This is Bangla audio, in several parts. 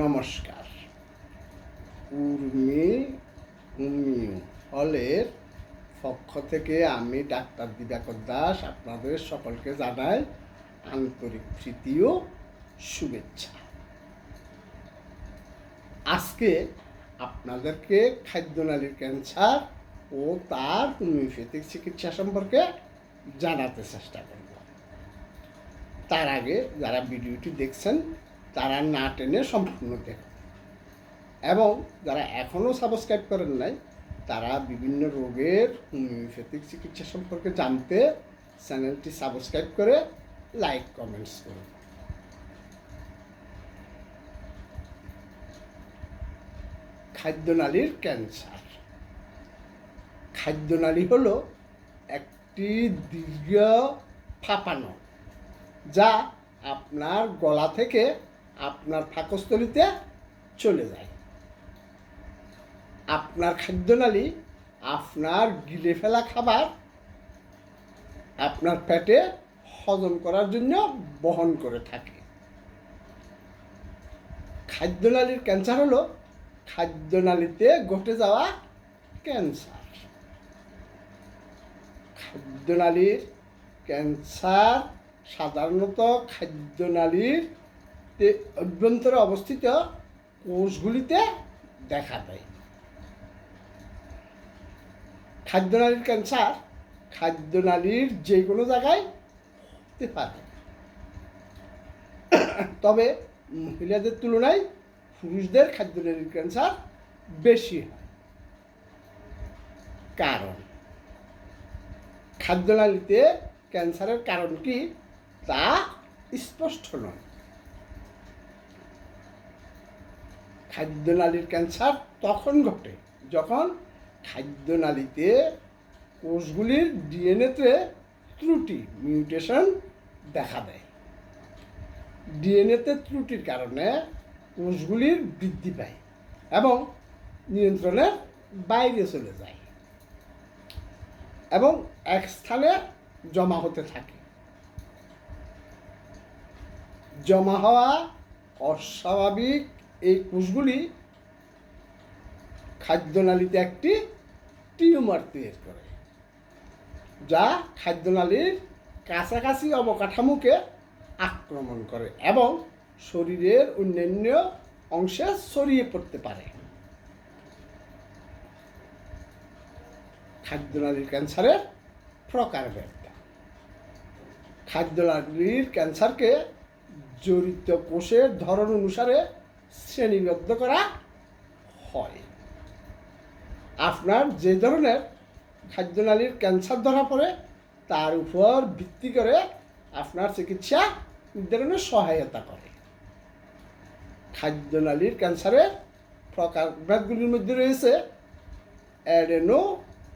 নমস্কার। উর্মি উমিউ হলের পক্ষ থেকে আমি ডাক্তার দিবাকর দাস আপনাদের সকলকে জানাই আন্তরিক প্রীতি ও শুভেচ্ছা। আজকে আপনাদেরকে খাদ্যনালীর ক্যান্সার ও তার হোমিওপ্যাথিক চিকিৎসা সম্পর্কে জানাতে চেষ্টা করব। তার আগে যারা ভিডিওটি দেখছেন তারা না টেনে সম্পূর্ণ দেখুন এবং যারা এখনও সাবস্ক্রাইব করেন নাই, তারা বিভিন্ন রোগের হোমিওপ্যাথিক চিকিৎসা সম্পর্কে জানতে চ্যানেলটি সাবস্ক্রাইব করে লাইক, কমেন্টস করুন। খাদ্যনালীর ক্যান্সার। খাদ্যনালী হল একটি দীর্ঘ ফাঁপানো যা আপনার গলা থেকে আপনার পাকস্থলিতে চলে যায়। আপনার খাদ্যনালী, আপনার গিলে ফেলা খাবার, আপনার পেটে হজম করার জন্য বহন করে থাকে। খাদ্যনালীর ক্যান্সার হলো খাদ্যনালীতে ঘটে যাওয়া ক্যান্সার। খাদ্যনালীর ক্যান্সার সাধারণত খাদ্যনালীর অভ্যন্তরে অবস্থিত কোষগুলিতে দেখা দেয়। খাদ্যনালীর ক্যান্সার খাদ্যনালীর যে কোনো জায়গায় হতে পারে। তবে মহিলাদের তুলনায় পুরুষদের খাদ্যনালীর ক্যান্সার বেশি হয়। কারণ, খাদ্যনালীতে ক্যান্সারের কারণ কি তা স্পষ্ট নয়। খাদ্যনালীর ক্যান্সার তখন ঘটে। যখন খাদ্যনালীতে কোষগুলির ডিএনএতে ত্রুটি, মিউটেশন দেখা দেয়। ডিএনএতে ত্রুটির কারণে কোষগুলির বৃদ্ধি পায় এবং নিয়ন্ত্রণের বাইরে চলে যায় এবং এক স্থানে জমা হতে থাকে। জমা হওয়া অস্বাভাবিক এই কোষগুলি খাদ্যনালীতে একটি টিউমার তৈরি করে, যা খাদ্যনালীর কাছাকাছি অবকাঠামোকে আক্রমণ করে এবং শরীরের অন্যান্য অংশে ছড়িয়ে পড়তে পারে। খাদ্যনালীর ক্যান্সারের প্রকারভেদ খাদ্যনালীর ক্যান্সারকে জড়িত কোষের ধরন অনুসারে শ্রেণীবদ্ধ করা হয়। আপনার যে ধরনের খাদ্যনালীর ক্যান্সার ধরা পড়ে, তার উপর ভিত্তি করে আপনার চিকিৎসা নির্ধারণে সহায়তা করে। খাদ্যনালীর ক্যান্সারের প্রকারভেদগুলির মধ্যে রয়েছে অ্যাডেনো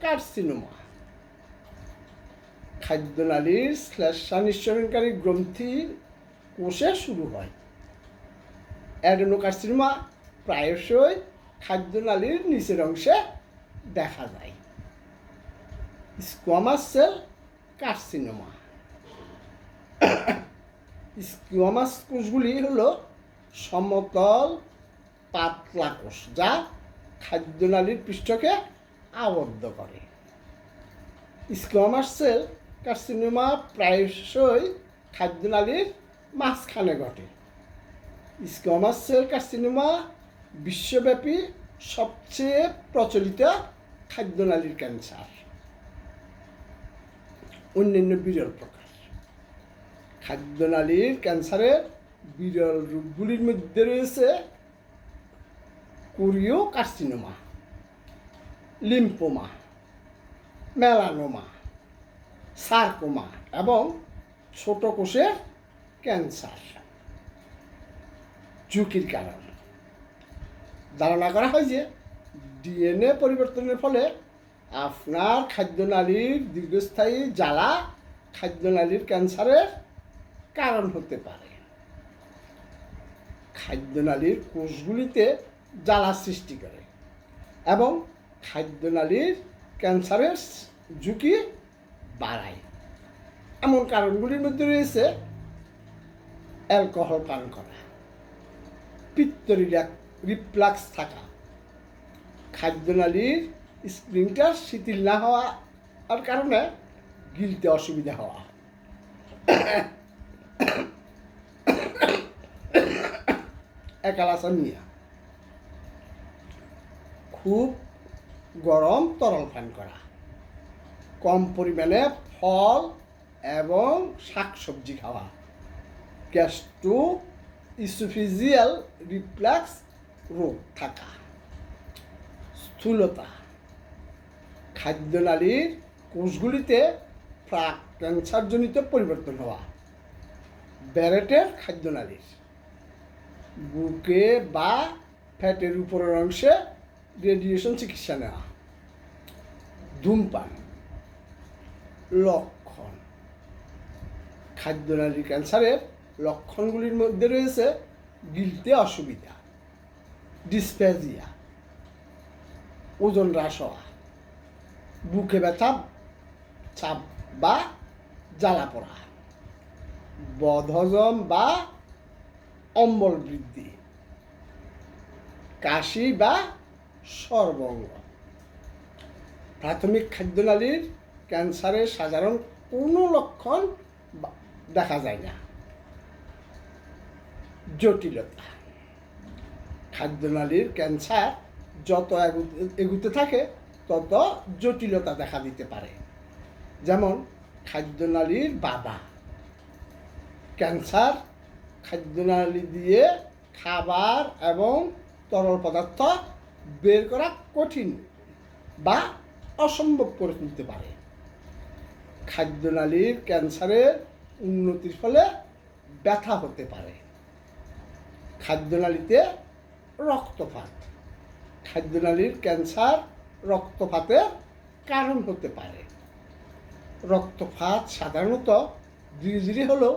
কার্সিনোমা খাদ্যনালীর শ্লেষা নিঃসরণকারী গ্রন্থির কোষে শুরু হয়। অ্যাডেনোকার্সিনোমা প্রায়শই খাদ্যনালীর নিচের অংশে দেখা যায়। Squamous cell carcinoma. স্কিওমাস কোষগুলি হলো সমতল পাতলা কোষ যা খাদ্যনালীর পৃষ্ঠকে আবদ্ধ করে। স্কোয়ামাস সেল কার্সিনোমা প্রায়শই খাদ্যনালীর মাঝখানে ঘটে। স্কোয়ামাস সেল কার্সিনোমা বিশ্বব্যাপী সবচেয়ে প্রচলিত খাদ্যনালীর ক্যান্সার। অন্যান্য বিরল প্রকার। খাদ্যনালীর ক্যান্সারের বিরল রূপগুলির মধ্যে রয়েছে কুরিও কার্সিনোমা লিম্পোমা মেলানোমা, সার্কোমা এবং ছোট কোষের ক্যান্সার। ঝুঁকির কারণ। ধারণা করা হয় যে ডিএনএ পরিবর্তনের ফলে আপনার খাদ্যনালীর দীর্ঘস্থায়ী জ্বালা খাদ্যনালীর ক্যান্সারের কারণ হতে পারে। খাদ্যনালীর কোষগুলিতে জ্বালা সৃষ্টি করে এবং খাদ্যনালীর ক্যান্সারের ঝুঁকি বাড়ায়। এমন কারণগুলির মধ্যে রয়েছে অ্যালকোহল পান করা। পিত্ত রিপ্লাক্স থাকা। খাদ্যনালীর স্প্রিংটা শিথিল না হওয়া আর কারণে গিলতে অসুবিধা হওয়া। একালাসামিয়া খুব গরম তরল পান করা। কম পরিমাণে ফল এবং শাকসবজি খাওয়া। গ্যাস্ট্রো ইসোফিজিয়াল রিফ্লাক্স রোগ, থাকা। স্থূলতা। খাদ্যনালীর কোষগুলিতে প্রাক ক্যান্সারজনিত পরিবর্তন হওয়া। ব্যারেটের খাদ্যনালীর বুকে বা ফ্যাটের উপরের অংশে রেডিয়েশন চিকিৎসা নেওয়া। ধূমপান। লক্ষণ। খাদ্যনালী ক্যান্সারের লক্ষণগুলির মধ্যে রয়েছে গিলতে অসুবিধা ডিসপ্যাজিয়া ওজন হ্রাস হওয়া, বুকে ব্যথা, চাপ বা জ্বালা পড়া, বদহজম বা অম্বল বৃদ্ধি, কাশি বা সর্বঙ্গ। প্রাথমিক খাদ্যনালীর ক্যান্সারের সাধারণ কোনো লক্ষণ দেখা যায় না। জটিলতা। খাদ্যনালীর ক্যান্সার যত এগু- এগুতে থাকে, তত জটিলতা দেখা দিতে পারে। যেমন, খাদ্যনালীর বাধা ক্যান্সার খাদ্যনালী দিয়ে খাবার এবং তরল পদার্থ বের করা কঠিন বা অসম্ভব করে তুলতে পারে। খাদ্যনালীর ক্যান্সারের উন্নতির ফলে ব্যথা হতে পারে। খাদ্যনালীতে রক্তপাত। খাদ্যনালীর ক্যান্সার রক্তপাতের কারণ হতে পারে। রক্তপাত সাধারণত ধীরে ধীরে হলেও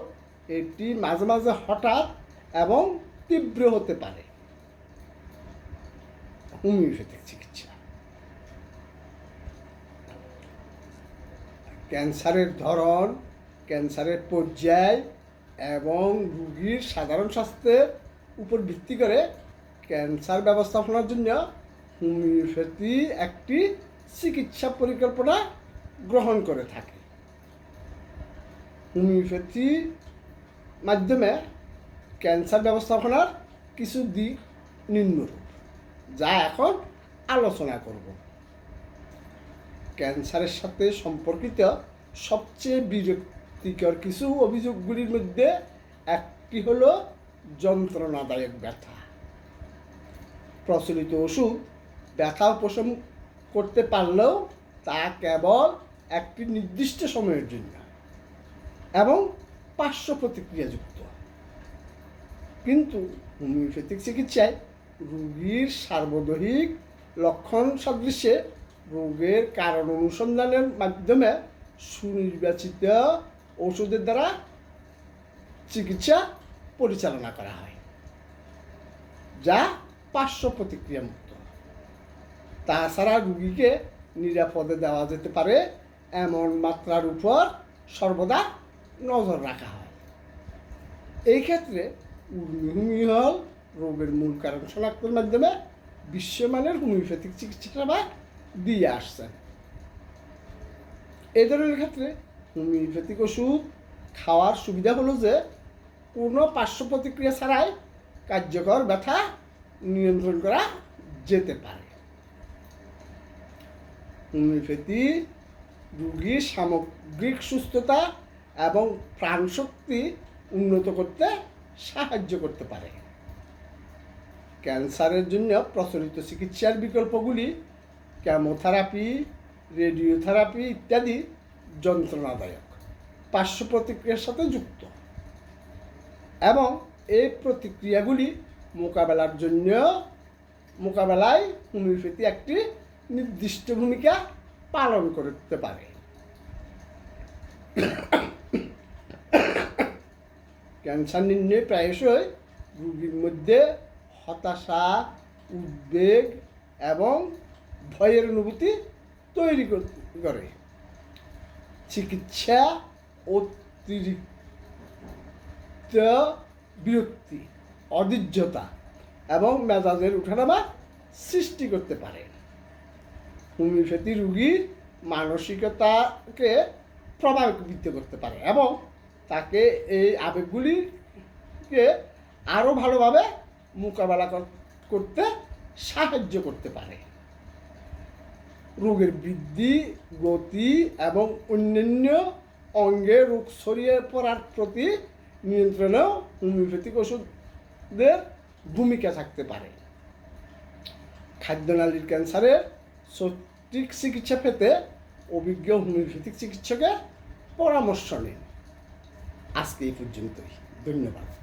এটি মাঝে মাঝে হঠাৎ এবং তীব্র হতে পারে। হোমিওপ্যাথিক চিকিৎসা। ক্যান্সারের ধরন, ক্যান্সারের পর্যায় এবং রোগীর সাধারণ স্বাস্থ্যের উপর ভিত্তি করে ক্যান্সার ব্যবস্থাপনার জন্য হোমিওপ্যাথি একটি চিকিৎসা পরিকল্পনা গ্রহণ করে থাকে। হোমিওপ্যাথি মাধ্যমে ক্যান্সার ব্যবস্থাপনার কিছু দিক নিম্নরূপ, যা এখন আলোচনা করব। ক্যান্সারের সাথে সম্পর্কিত সবচেয়ে বিরক্তিকর কিছু অভিযোগগুলির মধ্যে একটি হলো যন্ত্রণাদায়ক ব্যথা। প্রচলিত ওষুধ ব্যথা উপশম করতে পারলেও তা কেবল একটি নির্দিষ্ট সময়ের জন্য এবং পার্শ্ব প্রতিক্রিয়াযুক্ত কিন্তু হোমিওপ্যাথিক চিকিৎসায় রোগীর সার্বদৈহিক লক্ষণ সদৃশ্যে রোগের কারণ অনুসন্ধানের মাধ্যমে সুনির্বাচিত ওষুধের দ্বারা চিকিৎসা পরিচালনা করা হয়, যা পার্শ্ব প্রতিক্রিয়া মুক্ত। তাছাড়া রুগীকে নিরাপদে দেওয়া যেতে পারে, এমন মাত্রার উপর সর্বদা নজর রাখা হয়। এই ক্ষেত্রে উর্মি হল রোগের মূল কারণ শনাক্তের মাধ্যমে বিশ্বমানের হোমিওপ্যাথিক চিকিৎসা সেবা দিয়ে আসছেন এ ধরনের ক্ষেত্রে হোমিওপ্যাথিক ওষুধ খাওয়ার সুবিধা হলো যে কোনো পার্শ্ব প্রতিক্রিয়া ছাড়াই কার্যকর ব্যথা নিয়ন্ত্রণ করা যেতে পারে। হোমিওপ্যাথি রোগীর সামগ্রিক সুস্থতা এবং প্রাণশক্তি উন্নত করতে সাহায্য করতে পারে। ক্যান্সারের জন্য প্রচলিত চিকিৎসার বিকল্পগুলি কেমোথেরাপি রেডিওথেরাপি ইত্যাদি যন্ত্রণাদায়ক, পার্শ্ব প্রতিক্রিয়ার সাথে যুক্ত। এবং এই প্রতিক্রিয়াগুলি মোকাবেলার জন্য মোকাবেলায় হোমিওপ্যাথি একটি নির্দিষ্ট ভূমিকা পালন করতে পারে। ক্যান্সার নির্ণয় প্রায়শই রোগীর মধ্যে হতাশা, উদ্বেগ এবং ভয়ের অনুভূতি তৈরি কর- করে। চিকিৎসা অতিরিক্ত বিরক্তি অধৈর্যতা এবং মেজাজের উঠানামা সৃষ্টি করতে পারে। হোমিওপ্যাথি রুগীর মানসিকতাকে প্রভাবিত করতে পারে এবং তাকে এই আবেগগুলিকে আরও ভালোভাবে মোকাবেলা করতে সাহায্য করতে পারে। রোগের বৃদ্ধি, গতি এবং অন্যান্য অঙ্গে রোগ ছড়িয়ে পড়ার প্রতি নিয়ন্ত্রণেও হোমিওপ্যাথিক ওষুধদের ভূমিকা থাকতে পারে। খাদ্যনালীর ক্যান্সারের সঠিক চিকিৎসা পেতে অভিজ্ঞ হোমিওপ্যাথিক চিকিৎসকের পরামর্শ নিন। আজকে এই পর্যন্তই। ধন্যবাদ।